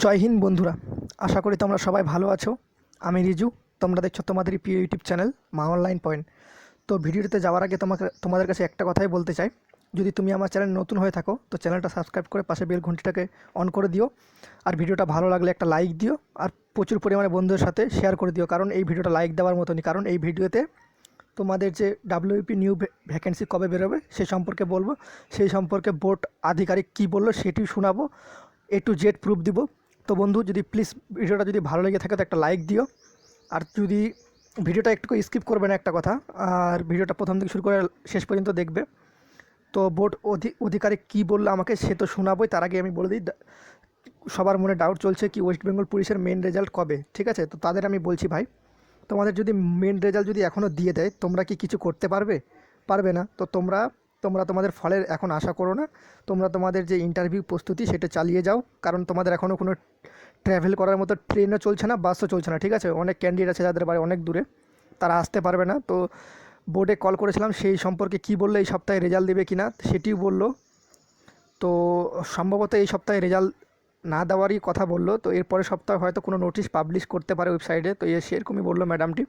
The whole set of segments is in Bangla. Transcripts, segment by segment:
জয় হিন্দ বন্ধুরা, আশা করি তোমরা সবাই ভালো আছো। আমি রিজু, তোমরা দেখছ তোমাদের প্রিয় YouTube channel Maa online point. তো ভিডিওতে যাওয়ার আগে তোমাকে, তোমাদের কাছে একটা কথাই বলতে চাই। যদি তুমি আমার চ্যানেল নতুন হয়ে থাকো, তো চ্যানেলটা সাবস্ক্রাইব করে পাশে বেল ঘন্টিটাকে অন করে দিও। আর ভিডিওটা ভালো লাগলে একটা লাইক দিও, আর প্রচুর পরিমাণে বন্ধুদের সাথে শেয়ার করে দিও, কারণ এই ভিডিওটা লাইক দেওয়ার মতনই। কারণ এই ভিডিওতে তোমাদের যে ডাব্লিউপি নিউ ভ্যাকেন্সি কবে বেরোবে সেই সম্পর্কে বলব। সেই সম্পর্কে বোর্ড আধিকারিক কী বলল সেটি শোনাবো। এ টু জেড প্রুফ দিব। তো বন্ধু, যদি প্লিজ ভিডিওটা যদি ভালো লেগে থাকে, তো একটা লাইক দিও। আর যদি ভিডিওটা একটু স্কিপ করবে না, একটা কথা, আর ভিডিওটা প্রথম থেকে শুরু করে শেষ পর্যন্ত দেখবে। তো বোর্ড অধি আধিকারিক কী বলল আমাকে, সে তো শোনাবোই, তার আগে আমি বলে দিই সবার মনে ডাউট চলছে কি ওয়েস্ট বেঙ্গল পুলিশের মেন রেজাল্ট কবে, ঠিক আছে? তো তাদের আমি বলছি ভাই, তোমাদের যদি মেন রেজাল্ট যদি এখনও দিয়ে দেয়, তোমরা কি কিছু করতে পারবে? পারবে না? তো তোমরা তোমরা তোমাদের ফলের এখন আশা করো না। তোমরা তোমাদের যে ইন্টারভিউ প্রস্তুতি সেটা চালিয়ে যাও। কারণ তোমাদের এখনও কোনো ট্র্যাভেল করার মতো ট্রেনও চলছে না বাসও চলছে না, ঠিক আছে? অনেক ক্যান্ডিডেট আছে যাদের বাড়ি অনেক দূরে, তারা আসতে পারবে না। তো বোর্ডে কল করেছিলাম, সেই সম্পর্কে কি বলল, এই সপ্তাহে রেজাল্ট দেবে কি না সেটিও বলল। তো সম্ভবত এই সপ্তাহে রেজাল্ট না দেওয়ারই কথা বলল। তো এরপরের সপ্তাহে হয়তো কোনো নোটিশ পাবলিশ করতে পারে ওয়েবসাইটে তো সেরকমই বলল ম্যাডামটি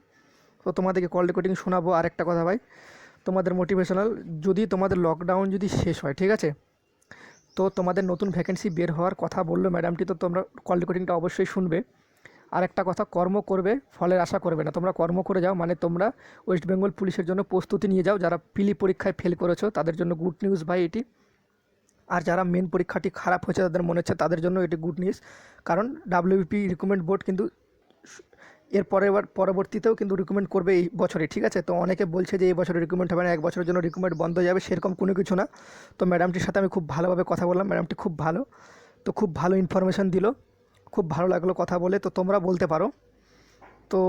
তো তোমাদেরকে কল রেকর্ডিং শোনাবো আর একটা কথা ভাই। তোমাদের মোটিভেশনাল যদি তোমাদের লকডাউন যদি শেষ হয়, ঠিক আছে? তো তোমাদের নতুন ভ্যাকেন্সি বের হওয়ার কথা বলল ম্যাডামটি তো তোমরা কল রেকর্ডিংটা অবশ্যই শুনবে। আর একটা কথা, কর্ম করবে, ফলের আশা করবে না। তোমরা কর্ম করে যাও মানে তোমরা ওয়েস্ট বেঙ্গল পুলিশের জন্য প্রস্তুতি নিয়ে যাও। যারা পিলি পরীক্ষায় ফেল করেছ, তাদের জন্য গুড নিউজ ভাই এটি। আর যারা মেন পরীক্ষাটি খারাপ হয়েছে, তাদের মনে হচ্ছে তাদের জন্য এটি গুড নিউজ কারণ ডাব্লিউপি রিকমেন্ড বোর্ড কিন্তু এর পরের বার, পরবর্তীতেও কিন্তু রিকমেন্ড করবে এই বছরে, ঠিক আছে? তো অনেকে বলছে যে এই বছরে রিকমেন্ড হবে না, এক বছরের জন্য রিকমেন্ড বন্ধ হয়ে যাবে, সেরকম কোনো কিছু না। তো ম্যাডামটির সাথে আমি খুব ভালোভাবে কথা বললাম, ম্যাডামটি খুব ভালো। তো খুব ভালো ইনফরমেশান দিল, খুব ভালো লাগল কথা বলে। তো তোমরা বলতে পারো। তো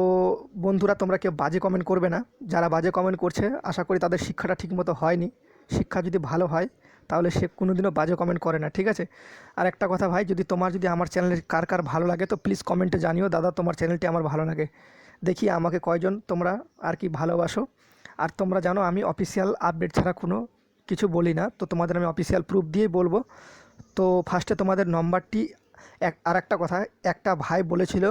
বন্ধুরা, তোমরা কেউ বাজে কমেন্ট করবে না। যারা বাজে কমেন্ট করছে, আশা করি তাদের শিক্ষাটা ঠিকমতো হয়নি। শিক্ষা যদি ভালো হয় তাহলে সে কোনোদিনও বাজে কমেন্ট করে না, ঠিক আছে? আর একটা কথা ভাই, যদি তোমার, যদি আমার চ্যানেলের কার কার ভালো লাগে, তো প্লিজ কমেন্টে জানিও। দাদা, তোমার চ্যানেলটি আমার ভালো লাগে। দেখি আমাকে কয়জন তোমরা আর কি ভালোবাসো। আর তোমরা জানো, আমি অফিসিয়াল আপডেট ছাড়া কোনো কিছু বলি না। তো তোমাদের আমি অফিসিয়াল প্রুফ দিয়েই বলব। তো ফার্স্টে তোমাদের নম্বরটি এক, আর একটা কথা, একটা ভাই বলেছিল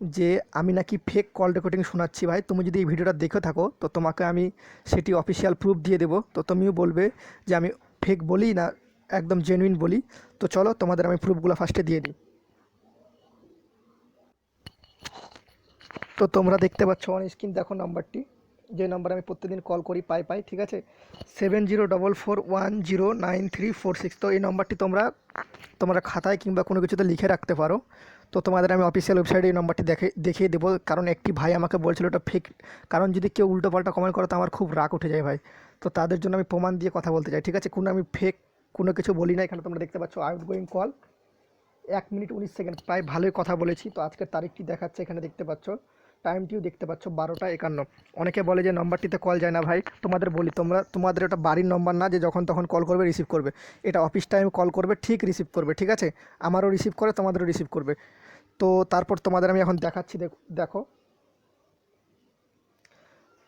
যে, আমি নাকি ফেক কল রেকর্ডিং শোনাচ্ছি ভাই। তুমি যদি এই ভিডিওটা দেখে থাকো, তো তোমাকে আমি সেটি অফিসিয়াল প্রুফ দিয়ে দেবো। তো তুমিও বলবে যে, আমি ফেক বলি না একদম জেনুইন বলি, তো চলো তোমাদের আমি প্রুফগুলো ফার্স্টে দিয়ে দিই। তো তোমরা দেখতে পাচ্ছ অন স্ক্রিন দেখো নাম্বারটি, যে নাম্বার আমি প্রত্যেকদিন কল করি, পাই পাই, ঠিক আছে? Seven zero double four one zero nine three four six তো এই নম্বরটি তোমরা তোমরা খাতায় কিংবা কোনো কিছুতে লিখে রাখতে পারো। তো তোমাদের আমি অফিসিয়াল ওয়েবসাইটে এই নম্বরটি দেখে, দেখিয়ে দেবো। কারণ একটি ভাই আমাকে বলছিল ওটা ফেক কারণ যদি কেউ উল্টোপাল্টা কমেন্ট করে, তো আমার খুব রাগ উঠে যায় ভাই। তো তাদের জন্য আমি প্রমাণ দিয়ে কথা বলতে চাই, ঠিক আছে? কোনো আমি ফেক কোনো কিছু বলি না, এখানে তোমরা দেখতে পাচ্ছ আউট গোয়িং কল এক মিনিট উনিশ সেকেন্ড, প্রায় ভালোই কথা বলেছি। তো আজকের তারিখটি দেখাচ্ছে, এখানে দেখতে পাচ্ছ। টাইমটিও দেখতে পাচ্ছ বারোটা একান্ন। অনেকে বলে যে নম্বরটিতে কল যায় না ভাই। তোমাদের বলি, তোমরা, তোমাদের ওটা বাড়ির নম্বর না যে যখন তখন কল করবে রিসিভ করবে। এটা অফিস টাইম কল করবে, ঠিক রিসিভ করবে, ঠিক আছে? আমারও রিসিভ করে, তোমাদেরও রিসিভ করবে। তো তারপর তোমাদের আমি এখন দেখাচ্ছি, দেখ-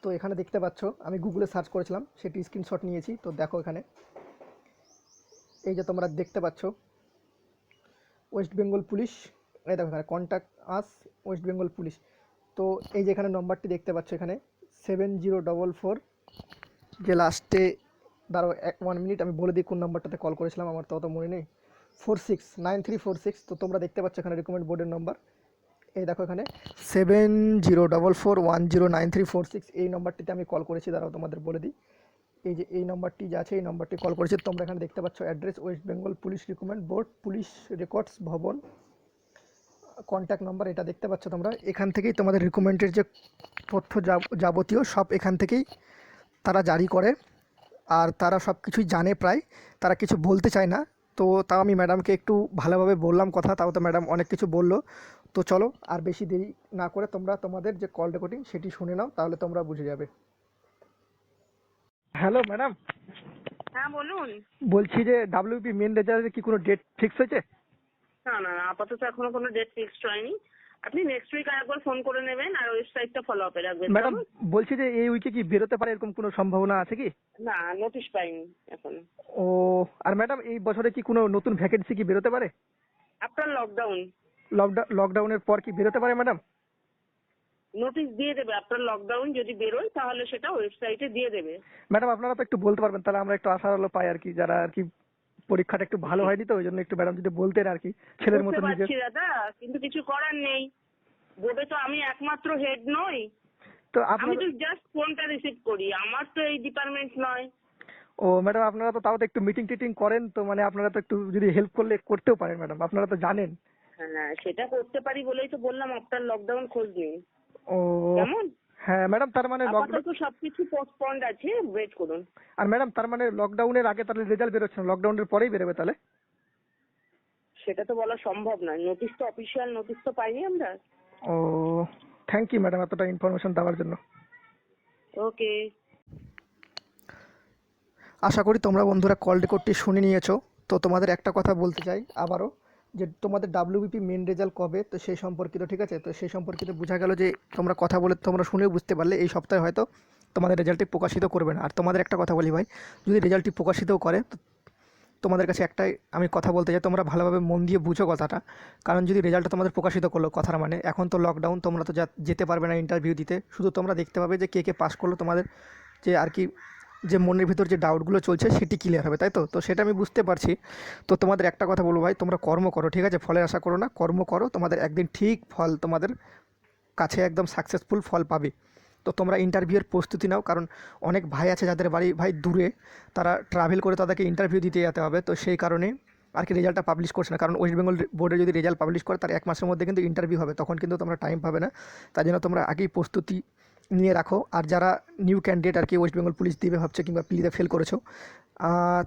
তো এখানে দেখতে পাচ্ছ, আমি গুগলে সার্চ করেছিলাম, সেটি স্ক্রিনশট নিয়েছি, তো দেখো এখানে। এই যে তোমরা দেখতে পাচ্ছ, ওয়েস্ট বেঙ্গল পুলিশ, এই দেখো এখানে contact us West Bengal police. তো এই যে এখানে নম্বরটি দেখতে পাচ্ছ এখানে সেভেন জিরো ডবল ফোর যে লাস্টে দাঁড়ো এক ওয়ান মিনিট আমি বলে দিই কোন নম্বরটাতে কল করেছিলাম, আমার তো অত মনে নেই। Four six nine three four six তো তোমরা দেখতে পাচ্ছ এখানে রিকমেন্ড বোর্ডের নম্বর এই দেখো এখানে seven zero double four one zero nine three four six এই নম্বরটিতে আমি কল করেছি, দাঁড়াও তোমাদের বলে দিই। এই যে, এই নম্বরটি যে আছে, এই নম্বরটি কল করেছি, তোমরা এখানে দেখতে পাচ্ছ address West Bengal police recruitment board police records ভবন কন্ট্যাক্ট নাম্বার এটা দেখতে পাচ্ছ তোমরা। এখান থেকেই তোমাদের রিকমেন্ডের যে তথ্য যাব- যাবতীয়, সব এখান থেকেই তারা জারি করে। আর তারা সব কিছুই জানে প্রায়, তারা কিছু বলতে চায় না। তো তাও আমি ম্যাডামকে একটু ভালোভাবে বললাম কথা তাও তো ম্যাডাম অনেক কিছু বলল। তো চলো আর বেশি দেরি না করে তোমরা তোমাদের যে কল রেকর্ডিং সেটি শুনে নাও তাহলে তোমরা বুঝে যাবে। Hello madam. হ্যাঁ বলুন। বলছি যে ডাব্লিউপি মেন রেজাল্টের কি কোনো ডেট ফিক্স হয়েছে? না না আপাতত এখনও কোনো ডেট ফিক্সড হয়নি। আপনি নেক্সট উইক আরেকবার ফোন করে নেবেন আর ওয়েবসাইটটা ফলো আপে রাখবেন। ম্যাডাম বলছি যে এই উইকে কি বেরোতে পারে এরকম কোনো সম্ভাবনা আছে কি? না নোটিশ পাইনি এখন। ও আর ম্যাডাম এই বছরে কি কোনো নতুন ভ্যাকেন্সি কি বেরোতে পারে? আপনার লকডাউন লকডাউন লকডাউনের পর কি বেরোতে পারে ম্যাডাম? নোটিশ দিয়ে দেবে আপনার লকডাউন যদি বেরোয় তাহলে সেটা ওয়েবসাইটে দিয়ে দেবে। ম্যাডাম আপনারা তো একটু বলতে পারবেন তাহলে আমরা একটু আশার আলো পাই আর কি যারা আর কি পরীক্ষাটা একটু ভালো হয়নি তো ওই জন্য একটু ম্যাডাম যদি বলতেন আর কি ছেলের মতো বুঝতে নিজের পারছি দাদা কিন্তু কিছু করার নেই। বোর্ডে তো আমি একমাত্র হেড নই। তো আমি আপনার তো জাস্ট ফোনটা রিসিভ করি আমার তো এই ডিপার্টমেন্ট নয়। ও ম্যাডাম আপনারা তো তাও তো একটু মিটিং টিটিং করেন তো মানে আপনারা তো একটু যদি হেল্প করলে করতেও পারেন ম্যাডাম আপনারা তো জানেন। হ্যাঁ সেটা করতে পারি বলেই তো বললাম আপনার লকডাউন খোঁজ নিন ও। কেমন? হ্যাঁ ম্যাডাম তার মানে লকডাউন আপাতত সবকিছু পোস্টপন্ড আছে ওয়েট করুন। আর ম্যাডাম তার মানে লকডাউনের আগে তাহলে রেজাল্ট বেরোচ্ছে না লকডাউনের পরেই বেরোবে তাহলে? সেটা তো বলা সম্ভব নয়। নোটিশ তো অফিসিয়াল নোটিশ তো পাইনি আমরা। ও থ্যাংক ইউ ম্যাডাম এতটা ইনফরমেশন দেওয়ার জন্য। ওকে আশা করি তোমরা বন্ধুরা কল রেকর্ডটি শুনে নিয়েছো। তো তোমাদের একটা কথা বলতে চাই আবারও। যে তোমাদের ডাব্লিউবিপি মেন রেজাল্ট কবে, তো সেই সম্পর্কিত, ঠিক আছে? তো সেই সম্পর্কিত বোঝা গেল যে তোমরা কথা বলে, তোমরা শুনেও বুঝতে পারলে এই সপ্তাহে হয়তো তোমাদের রেজাল্টটি প্রকাশিত করবে না। আর তোমাদের একটা কথা বলি ভাই, যদি রেজাল্টটি প্রকাশিতও করে, তো তোমাদের কাছে একটাই আমি কথা বলতে চাই, তোমরা ভালোভাবে মন দিয়ে বুঝো কথাটা। কারণ যদি রেজাল্টটা তোমাদের প্রকাশিত করল কথার মানে এখন তো লকডাউন তোমরা তো যেতে পারবে না ইন্টারভিউ দিতে। শুধু তোমরা দেখতে পাবে যে কে কে পাস করল তোমাদের, যে আর কি যে মনের ভিতর যে ডাউটগুলো চলছে সেটি ক্লিয়ার হবে, তাই তো? তো সেটা আমি বুঝতে পারছি। তো তোমাদের একটা কথা বলব ভাই, তোমরা কর্ম করো, ঠিক আছে? ফলের আশা করো না, কর্ম করো, তোমাদের একদিন ঠিক ফল তোমাদের কাছে একদম সাকসেসফুল ফল পাবে। তো তোমরা ইন্টারভিউয়ের প্রস্তুতি নাও, কারণ অনেক ভাই আছে যাদের বাড়ি ভাই দূরে, তারা ট্রাভেল করে তাদেরকে ইন্টারভিউ দিতে যেতে হবে। তো সেই কারণে আর কি রেজাল্টটা পাবলিশ করছে না, কারণ ওয়েস্ট বেঙ্গল বোর্ডে যদি রেজাল্ট পাবলিশ করে, তার এক মাসের মধ্যে কিন্তু ইন্টারভিউ হবে, তখন কিন্তু তোমরা টাইম পাবে না। তাই জন্য তোমরা আগেই প্রস্তুতি নিয়ে রাখো। আর যারা নিউ ক্যান্ডিডেট আর কি ওয়েস্ট বেঙ্গল পুলিশ দিবে ভাবছে কিংবা প্লিতে ফেল করেছ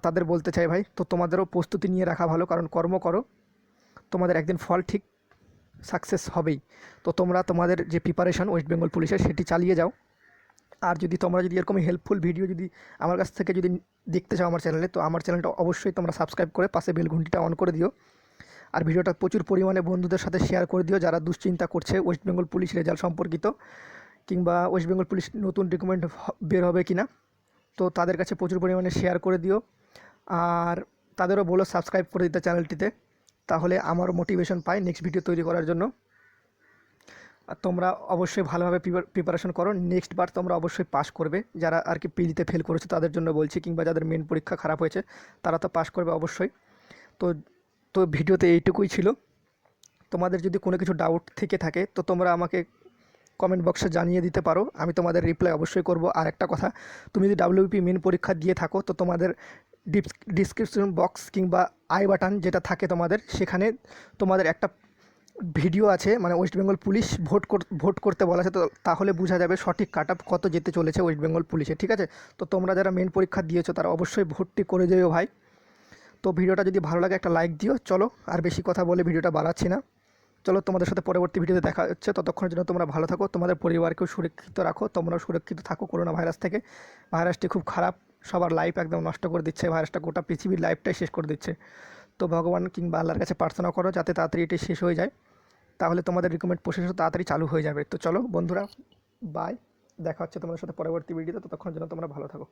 তাদের বলতে চাই ভাই, তো তোমাদেরও প্রস্তুতি নিয়ে রাখা ভালো, কারণ কর্ম করো। তোমাদের একদিন ফল ঠিক সাকসেস হবেই। তো তোমরা তোমাদের যে প্রিপারেশন ওয়েস্ট বেঙ্গল পুলিশের সেটি চালিয়ে যাও। আর যদি তোমরা যদি এরকম হেল্পফুল ভিডিও যদি আমার কাছ থেকে যদি দেখতে চাও আমার চ্যানেলে তো আমার চ্যানেলটা অবশ্যই তোমরা সাবস্ক্রাইব করে পাশে বেল ঘন্টিটা অন করে দিও। আর ভিডিওটা প্রচুর পরিমাণে বন্ধুদের সাথে শেয়ার করে দিও, যারা দুশ্চিন্তা করছে ওয়েস্ট বেঙ্গল পুলিশ রেজাল্ট সম্পর্কিত। কিংবা ওয়েস্ট বেঙ্গল পুলিশ নতুন ডকুমেন্ট বের হবে কি না তো তাদের কাছে প্রচুর পরিমাণে শেয়ার করে দিও। আর তাদেরও বলো সাবস্ক্রাইব করে দিতে চ্যানেলটিতে তাহলে আমারও মোটিভেশন পাই নেক্সট ভিডিও তৈরি করার জন্য। আর তোমরা অবশ্যই ভালোভাবে প্রিপারেশন করো। নেক্সট বার তোমরা অবশ্যই পাস করবে। যারা আর কি পিজিতে ফেল করেছে তাদের জন্য বলছি, কিংবা যাদের মেন পরীক্ষা খারাপ হয়েছে, তারা তো পাস করবে অবশ্যই। তো তো ভিডিওতে এইটুকুই ছিল। তোমাদের যদি কোনো কিছু ডাউট থেকে থাকে, তো তোমরা আমাকে কমেন্ট বক্সে জানিয়ে দিতে পারো। আমি তোমাদের রিপ্লাই অবশ্যই করব। আর একটা কথা, তুমি যদি ডাব্লিউপি মেন পরীক্ষা দিয়ে থাকো, তো তোমাদের ডিসক্রিপশন বক্স কিংবা আই বাটন যেটা থাকে তোমাদের, সেখানে তোমাদের একটা ভিডিও আছে মানে West Bengal police vote vote করতে বলা আছে, তো তাহলে বোঝা যাবে সঠিক কাট কত যেতে চলেছে ওয়েস্ট বেঙ্গল পুলিশে ঠিক আছে? তো তোমরা যারা মেন পরীক্ষা দিয়েছ, তারা অবশ্যই ভোটটি করে যেও ভাই। তো ভিডিওটা যদি ভালো লাগে, একটা লাইক দিও। চলো, আর বেশি কথা বলে ভিডিওটা বাড়াচ্ছি না। চলো তোমাদের সাথে পরবর্তী ভিডিওতে দেখা হচ্ছে। ততক্ষণের জন্য তোমরা ভালো থাকো, তোমাদের পরিবারকেও সুরক্ষিত রাখো। তোমরাও সুরক্ষিত থাকো করোনা ভাইরাস থেকে। ভাইরাসটি খুব খারাপ, সবার লাইফ একদম নষ্ট করে দিচ্ছে। ভাইরাসটা গোটা পৃথিবীর লাইফটাই শেষ করে দিচ্ছে। তো ভগবান কিংবা আল্লাহর কাছে প্রার্থনা করো যাতে তাড়াতাড়ি এটি শেষ হয়ে যায়। তাহলে তোমাদের রিকমেন্ড প্রসেসও তাড়াতাড়ি চালু হয়ে যাবে। তো চলো বন্ধুরা বাই দেখা হচ্ছে তোমাদের সাথে পরবর্তী ভিডিওতে ততক্ষণের জন্য তোমরা ভালো থাকো।